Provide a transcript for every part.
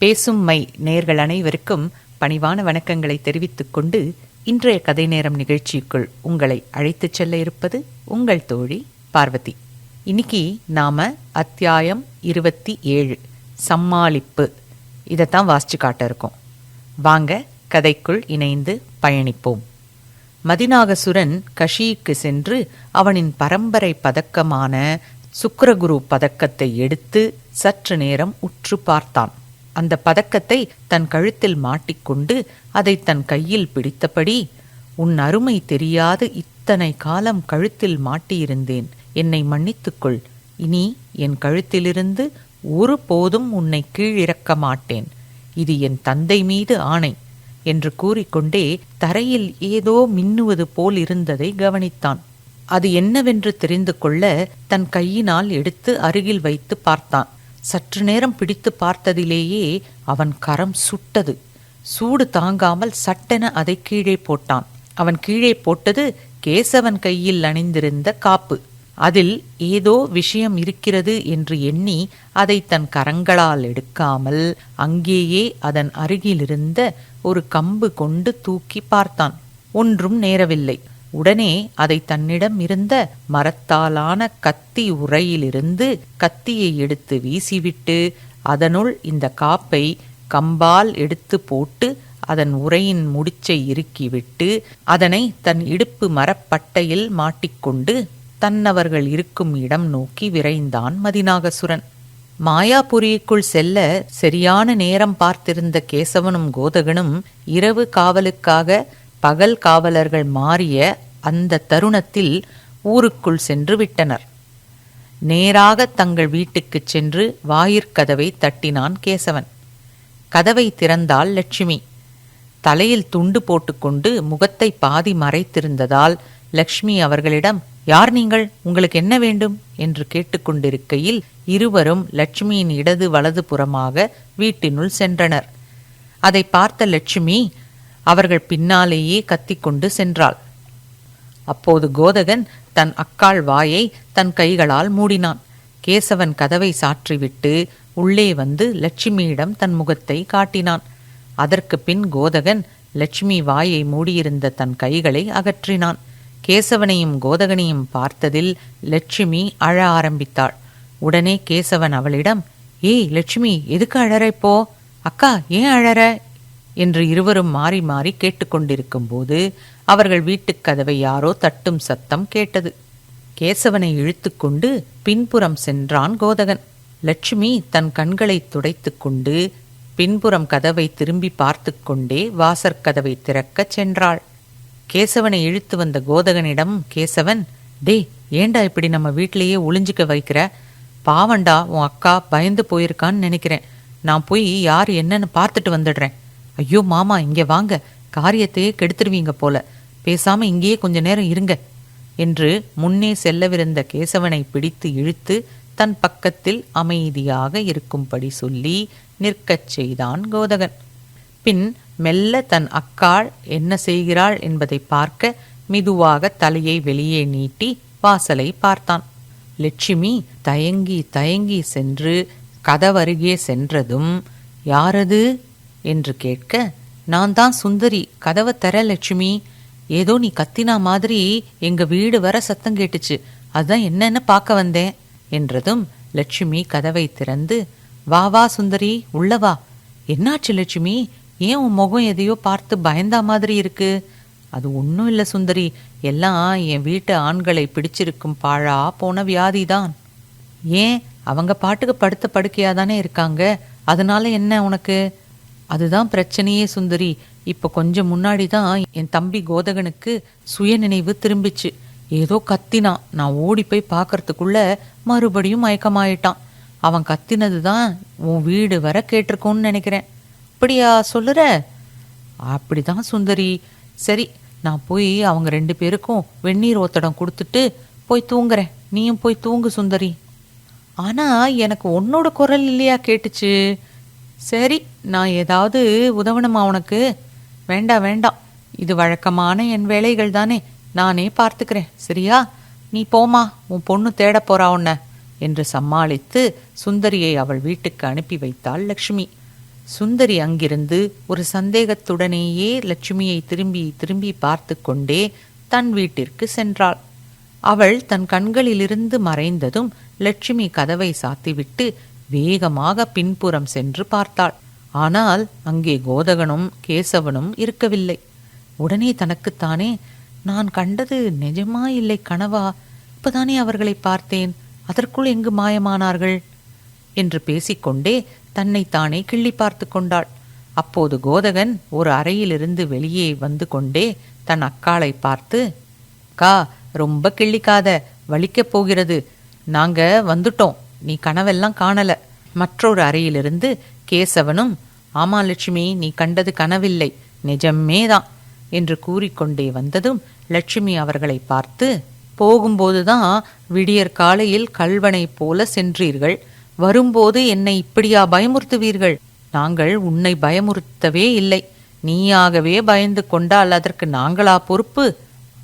பேசும் மை நேர்கள் அனைவருக்கும் பணிவான வணக்கங்களை தெரிவித்துக் கொண்டு இன்றைய கதை நேரம் நிகழ்ச்சிக்குள் உங்களை அழைத்துச் செல்ல இருப்பது உங்கள் தோழி பார்வதி. இன்னைக்கு நாம அத்தியாயம் இருபத்தி ஏழு சம்மாளிப்பு. இதைத்தான் வாசிச்சு காட்ட இருக்கோம். வாங்க கதைக்குள் இணைந்து பயணிப்போம். மதிநாகசுரன் கஷிக்கு சென்று அவனின் பரம்பரை பதக்கமான சுக்கரகுரு பதக்கத்தை எடுத்து சற்று நேரம் உற்று பார்த்தான். அந்த பதக்கத்தை தன் கழுத்தில் மாட்டிக்கொண்டு அதை தன் கையில் பிடித்தபடி உன் அருமை தெரியாது இத்தனை காலம் கழுத்தில் மாட்டியிருந்தேன். என்னை மன்னித்துக்கொள். இனி என் கழுத்திலிருந்து ஒரு போதும் உன்னை கீழிறக்க மாட்டேன். இது என் தந்தை மீது ஆணை என்று கூறிக்கொண்டே தரையில் ஏதோ மின்னுவது போல் இருந்ததை கவனித்தான். அது என்னவென்று தெரிந்து கொள்ள தன் கையினால் எடுத்து அருகில் வைத்து பார்த்தான். சற்று நேரம் பிடித்து பார்த்ததிலேயே அவன் கரம் சுட்டது. சூடு தாங்காமல் சட்டென அதை கீழே போட்டான். அவன் கீழே போட்டது கேசவன் கையில் அணிந்திருந்த காப்பு. அதில் ஏதோ விஷயம் இருக்கிறது என்று எண்ணி அதை தன் கரங்களால் எடுக்காமல் அங்கேயே அதன் அருகிலிருந்த ஒரு கம்பு கொண்டு தூக்கி பார்த்தான். ஒன்றும் நேரவில்லை. உடனே அதை தன்னிடம் இருந்த மரத்தாலான கத்தி உரையிலிருந்து கத்தியை எடுத்து வீசிவிட்டு அதனுள் இந்த காப்பை கம்பால் எடுத்து போட்டு அதன் உரையின் முடிச்சை இறுக்கிவிட்டு அதனை தன் இடுப்பு மரப்பட்டையில் மாட்டிக்கொண்டு தன்னவர்கள் இருக்கும் இடம் நோக்கி விரைந்தான் மதிநாகசுரன். மாயாபுரிக்குள் செல்ல சரியான நேரம் பார்த்திருந்த கேசவனும் கோதகனும் இரவு காவலுக்காக பகல் காவலர்கள் மாறிய அந்த தருணத்தில் ஊருக்குள் சென்று விட்டனர். நேராக தங்கள் வீட்டுக்குச் சென்று வாயிற்கதவை தட்டினான் கேசவன். கதவை திறந்தாள் லட்சுமி. தலையில் துண்டு போட்டுக்கொண்டு முகத்தை பாதி மறைத்திருந்ததால் லக்ஷ்மி அவர்களிடம் யார் நீங்கள்? உங்களுக்கு என்ன வேண்டும்? என்று கேட்டுக்கொண்டிருக்கையில் இருவரும் லட்சுமியின் இடது வலது புறமாக வீட்டினுள் சென்றனர். அதை பார்த்த லட்சுமி அவர்கள் பின்னாலேயே கத்திக்கொண்டு சென்றாள். அப்போது கோதகன் தன் அக்காள் வாயை தன் கைகளால் மூடினான். கேசவன் கதவை சாற்றிவிட்டு உள்ளே வந்து லட்சுமியிடம் தன் முகத்தை காட்டினான். அதற்கு பின் கோதகன் லட்சுமி வாயை மூடியிருந்த தன் கைகளை அகற்றினான். கேசவனையும் கோதகனையும் பார்த்ததில் லட்சுமி அழ ஆரம்பித்தாள். உடனே கேசவன் அவளிடம் ஏய் லட்சுமி எதுக்கு அழற இப்போ? அக்கா ஏன் அழற? என்று இருவரும் மாறி மாறி கேட்டுக்கொண்டிருக்கும் போது அவர்கள் வீட்டுக் கதவை யாரோ தட்டும் சத்தம் கேட்டது. கேசவனை இழுத்துக்கொண்டு பின்புறம் சென்றான் கோதகன். லட்சுமி தன் கண்களை துடைத்துக்கொண்டு பின்புறம் கதவை திரும்பி பார்த்து கொண்டே வாசற்கதவை திறக்கச் சென்றாள். கேசவனை இழுத்து வந்த கோதகனிடம் கேசவன் டே ஏண்டா இப்படி நம்ம வீட்டிலேயே ஒளிஞ்சிக்க வைக்கிற? பாவண்டா உன் அக்கா பயந்து போயிருக்கான்னு நினைக்கிறேன். நான் போய் யார் என்னன்னு பார்த்துட்டு வந்துடுறேன். ஐயோ மாமா இங்கே வாங்க. காரியத்தையே கெடுத்துருவீங்க போல. பேசாம இங்கேயே கொஞ்ச நேரம் இருங்க என்று முன்னே செல்லவிருந்த கேசவனை பிடித்து இழுத்து தன் பக்கத்தில் அமைதியாக இருக்கும்படி சொல்லி நிற்கச் செய்தான் கோதகன். பின் மெல்ல தன் அக்காள் என்ன செய்கிறாள் என்பதை பார்க்க மெதுவாக தலையை வெளியே நீட்டி வாசலை பார்த்தான். லட்சுமி தயங்கி தயங்கி சென்று கதவருகே சென்றதும் யாரது? என்று கேட்க நான் தான் சுந்தரி கதவை தர லட்சுமி. ஏதோ நீ கத்தினா மாதிரி எங்க வீடு வர சத்தம் கேட்டுச்சு. அதான் என்னன்னு பார்க்க வந்தேன். என்றதும் லட்சுமி கதவை திறந்து வா வா சுந்தரி உள்ள வா. என்னாச்சு லட்சுமி? ஏன் உன் முகம் எதையோ பார்த்து பயந்தா மாதிரி இருக்கு? அது ஒன்றும் இல்லை சுந்தரி. எல்லாம் என் வீட்டு ஆண்களை பிடிச்சிருக்கும் பாழா போன வியாதிதான். ஏன்? அவங்க பாட்டுக்கு படுத்த படுக்கையாதானே இருக்காங்க. அதனால என்ன உனக்கு? அதுதான் பிரச்சனையே சுந்தரி. இப்போ கொஞ்சம் முன்னாடி தான் என் தம்பி கோதகனுக்கு சுயநினைவு திரும்பிச்சு. ஏதோ கத்தினான் நான் ஓடி போய் பார்க்கறதுக்குள்ள மறுபடியும் மயக்கமாயிட்டான். அவன் கத்தினது தான் உன் வீடு வர கேட்டிருக்கோன்னு நினைக்கிறேன். அப்படியா சொல்லுற? அப்படிதான் சுந்தரி. சரி நான் போய் அவங்க ரெண்டு பேருக்கும் வெந்நீர் ஓத்தடம் கொடுத்துட்டு போய் தூங்குறேன். நீயும் போய் தூங்கு சுந்தரி. ஆனா எனக்கு உன்னோட குரல் இல்லையா கேட்டுச்சு? சரி நான் ஏதாவது உதவணுமா உனக்கு? வேண்டாம் வேண்டாம் இது வழக்கமான என் வேலைகள் தானே. நானே பார்த்துக்கிறேன். சரியா? நீ போமா உன் பொண்ணு தேட போறா உன்ன என்று சமாளித்து சுந்தரியை அவள் வீட்டுக்கு அனுப்பி வைத்தாள் லக்ஷ்மி. சுந்தரி அங்கிருந்து ஒரு சந்தேகத்துடனேயே லட்சுமியை திரும்பி திரும்பி பார்த்து கொண்டே தன் வீட்டிற்கு சென்றாள். அவள் தன் கண்களிலிருந்து மறைந்ததும் லட்சுமி கதவை சாத்திவிட்டு வேகமாக பின்புறம் சென்று பார்த்தாள். ஆனால் அங்கே கோதகனும் கேசவனும் இருக்கவில்லை. உடனே தனக்குத்தானே நான் கண்டது நிஜமா இல்லை கனவா? இப்பதானே அவர்களை பார்த்தேன். அதற்குள் எங்கு மாயமானார்கள்? என்று பேசிக்கொண்டே தன்னைத்தானே கிள்ளி பார்த்து கொண்டாள். அப்போது கோதகன் ஒரு அறையிலிருந்து வெளியே வந்து கொண்டே தன் அக்காளை பார்த்து அக்கா ரொம்ப கிள்ளிக்காத வலிக்கப் போகிறது. நாங்க வந்துட்டோம். நீ கனவெல்லாம் காணல. மற்றொரு அறையிலிருந்து கேசவனும் ஆமா லட்சுமி நீ கண்டது கனவில்லை. நிஜமேதான் என்று கூறிக்கொண்டே வந்ததும் லட்சுமி அவர்களை பார்த்து போகும்போதுதான் விடியற் காலையில் கல்வனை போல சென்றீர்கள். வரும்போது என்னை இப்படியா பயமுறுத்துவீர்கள்? நாங்கள் உன்னை பயமுறுத்தவே இல்லை. நீயாகவே பயந்து கொண்டால் அதற்கு நாங்களா பொறுப்பு?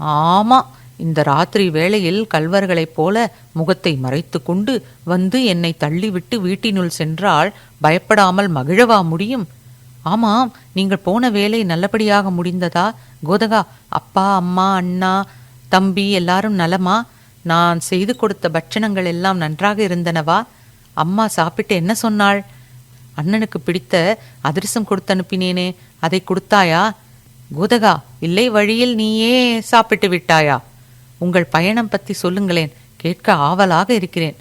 ஆமா. இந்த ராத்திரி வேளையில் கல்வர்களைப் போல முகத்தை மறைத்து கொண்டு வந்து என்னை தள்ளிவிட்டு வீட்டினுள் சென்றால் பயப்படாமல் மகிழவா முடியும்? ஆமாம் நீங்கள் போன வேலை நல்லபடியாக முடிந்ததா? கோதகா அப்பா அம்மா அண்ணா தம்பி எல்லாரும் நலமா? நான் செய்து கொடுத்த பட்சணங்கள் எல்லாம் நன்றாக இருந்தனவா? அம்மா சாப்பிட்டு என்ன சொன்னாள்? அண்ணனுக்கு பிடித்த அதிரசம் கொடுத்து அனுப்பினேனே அதை கொடுத்தாயா? கோதகா இல்லை வழியில் நீயே சாப்பிட்டு விட்டாயா? உங்கள் பயணம் பத்தி சொல்லுங்களேன். கேட்க ஆவலாக இருக்கிறேன்.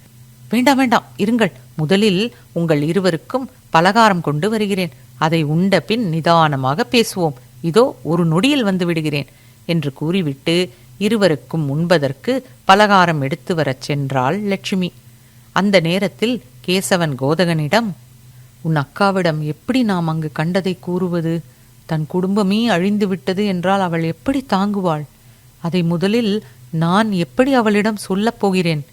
வேண்டாம் வேண்டாம். இருங்கள். முதலில் உங்கள் இருவருக்கும் பலகாரம் கொண்டு வருகிறேன். அதை உண்ட பின் நிதானமாக பேசுவோம். இதோ ஒரு நொடியில் வந்து விடுகிறேன் என்று கூறிவிட்டு இருவருக்கும் உண்பதற்கு பலகாரம் எடுத்து வரச் சென்றாள் லட்சுமி. அந்த நேரத்தில் கேசவன் கோதகனிடம் உன் அக்காவிடம் எப்படி நாம் அங்கு கண்டதை கூறுவது? தன் குடும்பமே அழிந்து விட்டது என்றால் அவள் எப்படி தாங்குவாள்? அதை முதலில் நான் எப்படி அவளிடம் சொல்லப் போகிறேன்?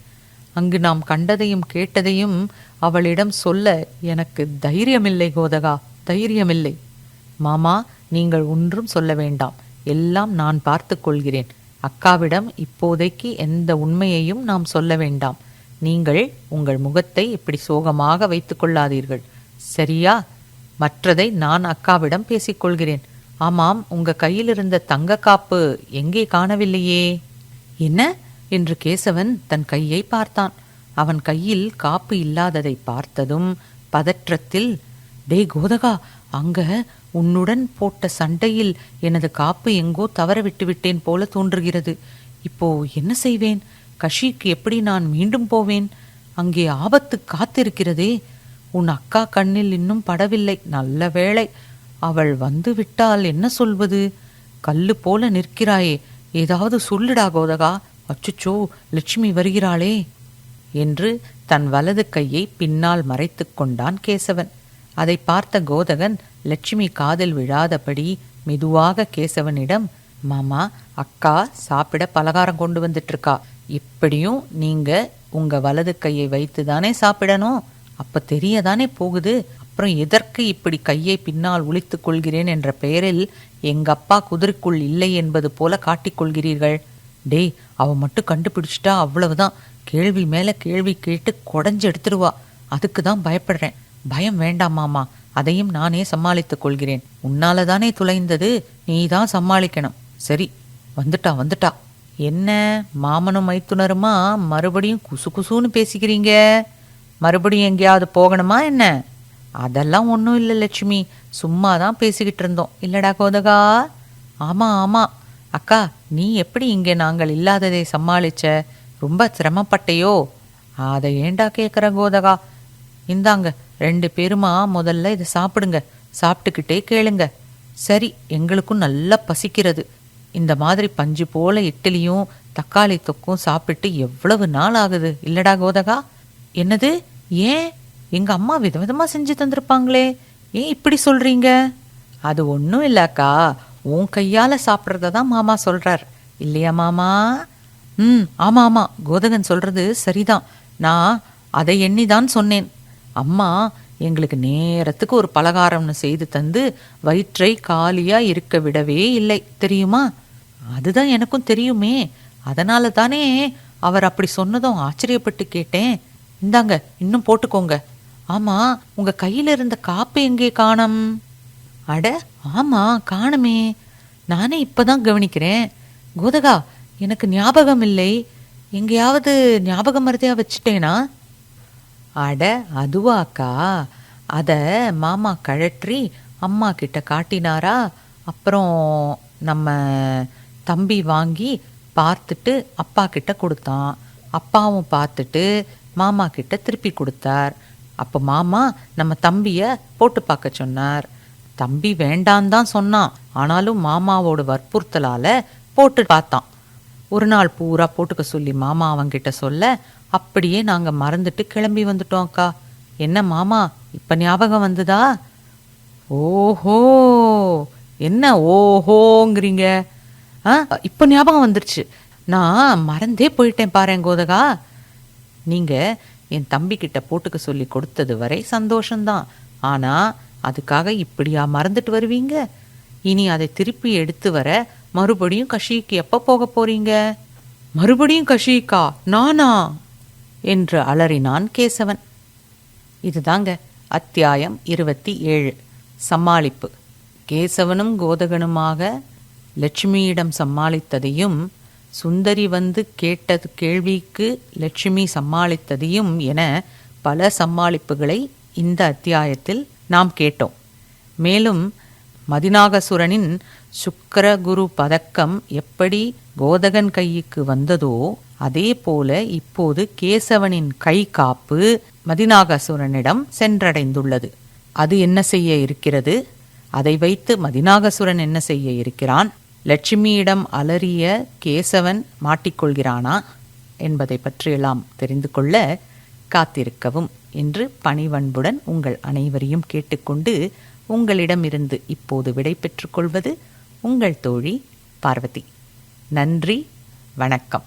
அங்கு நாம் கண்டதையும் கேட்டதையும் அவளிடம் சொல்ல எனக்கு தைரியமில்லை கோதகா தைரியமில்லை. மாமா நீங்கள் ஒன்றும் சொல்ல வேண்டாம். எல்லாம் நான் பார்த்து கொள்கிறேன். அக்காவிடம் இப்போதைக்கு எந்த உண்மையையும் நாம் சொல்ல வேண்டாம். நீங்கள் உங்கள் முகத்தை இப்படி சோகமாக வைத்துக் கொள்ளாதீர்கள். சரியா? மற்றதை நான் அக்காவிடம் பேசிக்கொள்கிறேன் ஆமாம் உங்க கையில் இருந்த தங்க காப்பு எங்கே காணவில்லையே? என்ன? என்று கேசவன் தன் கையை பார்த்தான். அவன் கையில் காப்பு இல்லாததை பார்த்ததும் பதற்றத்தில் டே கோதகா அங்க உன்னுடன் போட்ட சண்டையில் எனது காப்பு எங்கோ தவற விட்டுவிட்டேன் போல தோன்றுகிறது. இப்போ என்ன செய்வேன்? கஷிக்கு எப்படி நான் மீண்டும் போவேன்? அங்கே ஆபத்து காத்திருக்கிறதே. உன் அக்கா கண்ணில் இன்னும் படவில்லை. நல்ல வேளை அவள் வந்து விட்டால் என்ன சொல்வது? கல்லு போல நிற்கிறாயே. ஏதாவது சொல்லுடா கோதகா அச்சுச்சோ லட்சுமி வருகிறாளே என்று தன் வலது கையை பின்னால் மறைத்துக் கொண்டான் கேசவன். அதை பார்த்த கோதகன் லட்சுமி காதில் விழாதபடி மெதுவாக கேசவனிடம் மாமா அக்கா சாப்பிட பலகாரம் கொண்டு வந்துட்டு இருக்கா இப்படியும் நீங்க உங்க வலது கையை வைத்து தானே சாப்பிடணும்? அப்ப தெரியதானே போகுது. அப்புறம் எதற்கு இப்படி கையை பின்னால் உளித்துக் கொள்கிறேன் என்ற பெயரில் எங்கப்பா குதிரைக்குள் இல்லை என்பது போல காட்டிக்கொள்கிறீர்கள். டேய் அவ மட்டும் கண்டுபிடிச்சிட்டா அவ்வளவுதான். கேள்வி மேல கேள்வி கேட்டு குடஞ்சு எடுத்துருவா. அதுக்கு தான் பயப்படுறேன். பயம் வேண்டாமாமா அதையும் நானே சமாளித்துக் கொள்கிறேன். உன்னால தானே துளைந்தது. நீ தான் சமாளிக்கணும். சரி. வந்துட்டா வந்துட்டா. என்ன? மாமனும் மைத்துனருமா? மறுபடியும் குசு குசுன்னு பேசிக்கிறீங்க. மறுபடியும் எங்கேயாவது போகணுமா என்ன? அதெல்லாம் ஒன்றும் இல்லை லட்சுமி. சும்மா தான் பேசிக்கிட்டு இருந்தோம். இல்லடா கோதகா? ஆமா ஆமா. அக்கா நீ எப்படி இங்கே நாங்கள் இல்லாததை சமாளிச்ச? ரொம்ப சிரமப்பட்டையோ? அதை ஏண்டா கேட்குற கோதகா? இந்தாங்க ரெண்டு பேருமா முதல்ல இதை சாப்பிடுங்க. சாப்பிட்டுக்கிட்டே கேளுங்க. சரி எங்களுக்கும் நல்லா பசிக்கிறது. இந்த மாதிரி பஞ்சு போல இட்லியும் தக்காளி தொக்கும் சாப்பிட்டு எவ்வளவு நாள் ஆகுது? இல்லடா கோதகா. என்னது? ஏன்? எங்க அம்மா விதவிதமாக செஞ்சு தந்திருப்பாங்களே. ஏன் இப்படி சொல்றீங்க? அது ஒன்றும் இல்லக்கா. உன் கையால சாப்பிட்றத தான் மாமா சொல்றார். இல்லையா மாமா? ம் ஆமா ஆமா. கோதகன் சொல்றது சரிதான். நான் அதை எண்ணிதான் சொன்னேன். அம்மா எங்களுக்கு நேரத்துக்கு ஒரு பலகாரம்னு செய்து தந்து வயிற்றை காலியா இருக்க விடவே இல்லை. தெரியுமா? அதுதான் எனக்கும் தெரியுமே. அதனால தானே அவர் அப்படி சொன்னதும் ஆச்சரியப்பட்டு கேட்டேன். இந்தாங்க இன்னும் போட்டுக்கோங்க. ஆமா உங்க கையில இருந்த காப்பு எங்கே காணோம்? அட ஆமா காணுமே. நானே இப்பதான் கவனிக்கிறேன். கோதகா எனக்கு ஞாபகம் இல்லை. எங்கேயாவது ஞாபகம் மருதியா வச்சுட்டேனா? அட அதுவாக்கா அத மாமா கழற்றி அம்மா கிட்ட காட்டினாரா? அப்புறம் நம்ம தம்பி வாங்கி பார்த்துட்டு அப்பா கிட்ட கொடுத்தான். அப்பாவும் பார்த்துட்டு மாமா கிட்ட திருப்பி கொடுத்தார். அப்போ மாமா நம்ம தம்பிய போட்டு பார்க்க சொன்னார். தம்பி வேண்டான் தான் சொன்னான். ஆனாலும் மாமாவோட வற்புறுத்தலால போட்டு பார்த்தான். ஒரு நாள் பூரா போட்டுக்க சொல்லி மாமா அவங்கிட்ட சொல்ல அப்படியே நாங்க மறந்துட்டு கிளம்பி வந்துட்டோம் அக்கா. என்ன மாமா இப்ப ஞாபகம் வந்ததா? ஓஹோ என்ன ஓஹோங்கிறீங்க? ஆ இப்போ ஞாபகம் வந்துருச்சு. நான் மறந்தே போயிட்டேன் பாருங்க கோதகா. நீங்க என் தம்பிக்கிட்ட போட்டுக்க சொல்லி கொடுத்தது வரை சந்தோஷந்தான் ஆனா அதுக்காக இப்படியா மறந்துட்டு வருவீங்க? இனி அதை திருப்பி எடுத்து வர மறுபடியும் கஷிக்கு எப்ப போக போறீங்க? மறுபடியும் கஷிக்கா? நானா? என்று அலறினான் கேசவன். இதுதாங்க அத்தியாயம் இருபத்தி ஏழு. சமாளிப்பு. கேசவனும் கோதகனுமாக லட்சுமியிடம் சமாளித்ததையும் சுந்தரி வந்து கேட்டது கேள்விக்கு லட்சுமி சமாளித்ததையும் என பல சமாளிப்புகளை இந்த அத்தியாயத்தில் நாம் கேட்டோம். மேலும் மதிநாகசுரனின் சுக்கர குரு பதக்கம் எப்படி கோதகன் கைக்கு வந்ததோ அதே போல இப்போது கேசவனின் கை காப்பு மதிநாகசுரனிடம் சென்றடைந்துள்ளது. அது என்ன செய்ய இருக்கிறது? அதை வைத்து மதிநாகசுரன் என்ன செய்ய இருக்கிறான்? லட்சுமியிடம் அலறிய கேசவன் மாட்டிக்கொள்கிறானா என்பதை பற்றியெல்லாம் தெரிந்து கொள்ள காத்திருக்கவும் என்று பணிவன்புடன் உங்கள் அனைவரையும் கேட்டுக்கொண்டு உங்களிடமிருந்து இப்போது விடை கொள்வது உங்கள் தோழி பார்வதி. நன்றி வணக்கம்.